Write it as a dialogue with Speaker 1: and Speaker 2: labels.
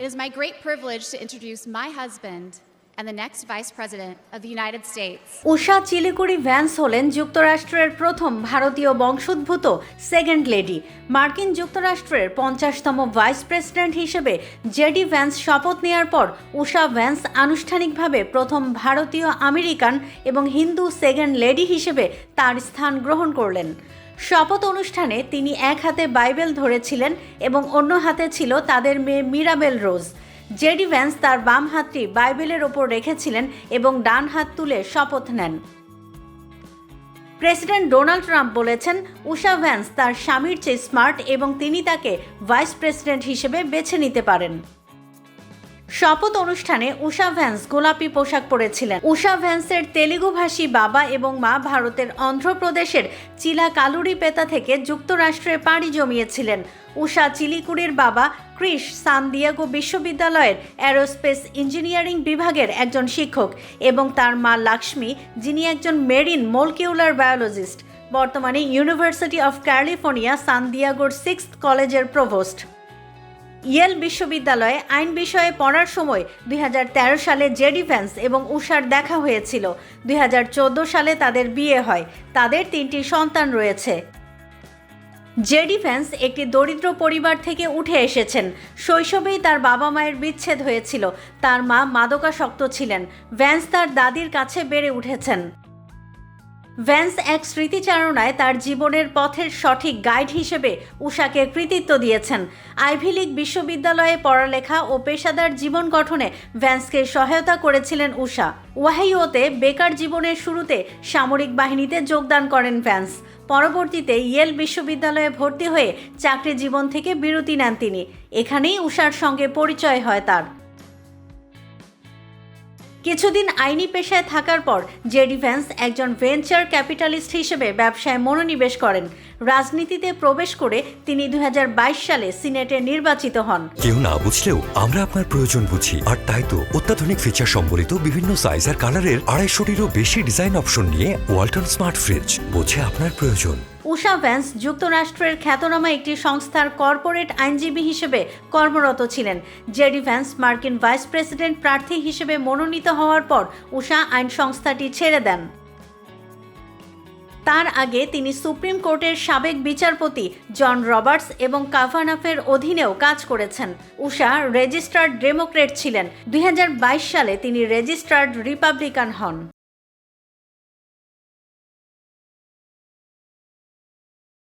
Speaker 1: It is my great privilege to introduce my husband and the next Vice President of the United States.
Speaker 2: Usha Chilukuri Vance হলেন যুক্তরাষ্ট্রের প্রথম ভারতীয় বংশোদ্ভূত second lady মার্কিন যুক্তরাষ্ট্রের পঞ্চাশতম ভাইস প্রেসিডেন্ট হিসেবে জেডি ভ্যান্স শপথ নেওয়ার পর উষা ভ্যান্স আনুষ্ঠানিকভাবে প্রথম ভারতীয় আমেরিকান এবং হিন্দু সেকেন্ড লেডি হিসেবে তার স্থান গ্রহণ করলেন শপথ অনুষ্ঠানে তিনি এক হাতে বাইবেল ধরেছিলেন এবং অন্য হাতে ছিল তাদের মেয়ে মিরাবেল রোজ। জেডি ভ্যান্স তার বাম হাতটি বাইবেলের ওপর রেখেছিলেন এবং ডান হাত তুলে শপথ নেন। প্রেসিডেন্ট ডোনাল্ড ট্রাম্প বলেছেন, উষা ভ্যান্স তার স্বামীর চেয়ে স্মার্ট এবং তিনি তাকে ভাইস প্রেসিডেন্ট হিসেবে বেছে নিতে পারেন। শপথ অনুষ্ঠানে উষা ভ্যান্স গোলাপি পোশাক পরেছিলেন। উষা ভ্যান্সের তেলুগুভাষী বাবা এবং মা ভারতের অন্ধ্রপ্রদেশের চিলা কালুরিপেতা থেকে যুক্তরাষ্ট্রে পাড়ি জমিয়েছিলেন। উষা চিলিকুড়ির বাবা ক্রিস সান দিয়াগো বিশ্ববিদ্যালয়ের অ্যারোস্পেস ইঞ্জিনিয়ারিং বিভাগের একজন শিক্ষক এবং তার মা লাক্ষ্মী, যিনি একজন মেরিন মোলকিউলার বায়োলজিস্ট। বর্তমানে ইউনিভার্সিটি অফ ক্যালিফোর্নিয়া সান দিয়াগোর সিক্স কলেজের প্রভোস্ট। ইয়েল বিশ্ববিদ্যালয়ে আইন বিষয়ে পড়ার সময় দুই হাজার তেরো সালে জেডি ভ্যান্স এবং উষার দেখা হয়েছিল। দুই হাজার চোদ্দ সালে তাদের বিয়ে হয়। তাদের তিনটি সন্তান রয়েছে। জেডি ভ্যান্স একটি দরিদ্র পরিবার থেকে উঠে এসেছেন। শৈশবেই তার বাবা মায়ের বিচ্ছেদ হয়েছিল। তার মা মাদকাসক্ত ছিলেন। ভ্যান্স তার দাদির কাছে বেড়ে উঠেছেন। ভ্যান্স এক স্মৃতিচারণায় তার জীবনের পথের সঠিক গাইড হিসেবে উষাকে কৃতিত্ব দিয়েছেন। আইভি লীগ বিশ্ববিদ্যালয়ে পড়ালেখা ও পেশাদার জীবন গঠনে ভ্যান্সকে সহায়তা করেছিলেন উষা। ওয়াহিওতে বেকার জীবনের শুরুতে সামরিক বাহিনীতে যোগদান করেন ভ্যান্স। পরবর্তীতে ইয়েল বিশ্ববিদ্যালয়ে ভর্তি হয়ে চাকরি জীবন থেকে বিরতি নেন তিনি। এখানেই উষার সঙ্গে পরিচয় হয় তার। কিছুদিন আইনি পেশায় থাকার পর জেডি ভ্যান্স একজন ভেঞ্চার ক্যাপিটালিস্ট হিসেবে ব্যবসায় মনোনিবেশ করেন। রাজনীতিতে প্রবেশ করে তিনি দুই হাজার বাইশ সালে সিনেটে নির্বাচিত হন।
Speaker 3: কেউ না বুঝলেও আমরা আপনার প্রয়োজন বুঝি। আর তাই তো অত্যাধুনিক ফিচার সম্বলিত বিভিন্ন সাইজ আর কালারের আড়াইশোটিরও বেশি ডিজাইন অপশন নিয়ে ওয়ালটন স্মার্ট ফ্রিজ বোঝে আপনার প্রয়োজন।
Speaker 2: উষা ভ্যান্স যুক্তরাষ্ট্রের খ্যাতনামা একটি সংস্থার কর্পোরেট আইনজীবী হিসেবে কর্মরত ছিলেন। জেডি ভ্যান্স মার্কিন ভাইস প্রেসিডেন্ট প্রার্থী হিসেবে মনোনীত হওয়ার পর উষা আইন সংস্থাটি ছেড়ে দেন। তার আগে তিনি সুপ্রিম কোর্টের সাবেক বিচারপতি জন রবার্টস এবং কাভানাফের অধীনেও কাজ করেছেন। উষা রেজিস্টার্ড ডেমোক্রেট ছিলেন। দুই হাজার বাইশ সালে তিনি রেজিস্টার্ড রিপাবলিকান হন।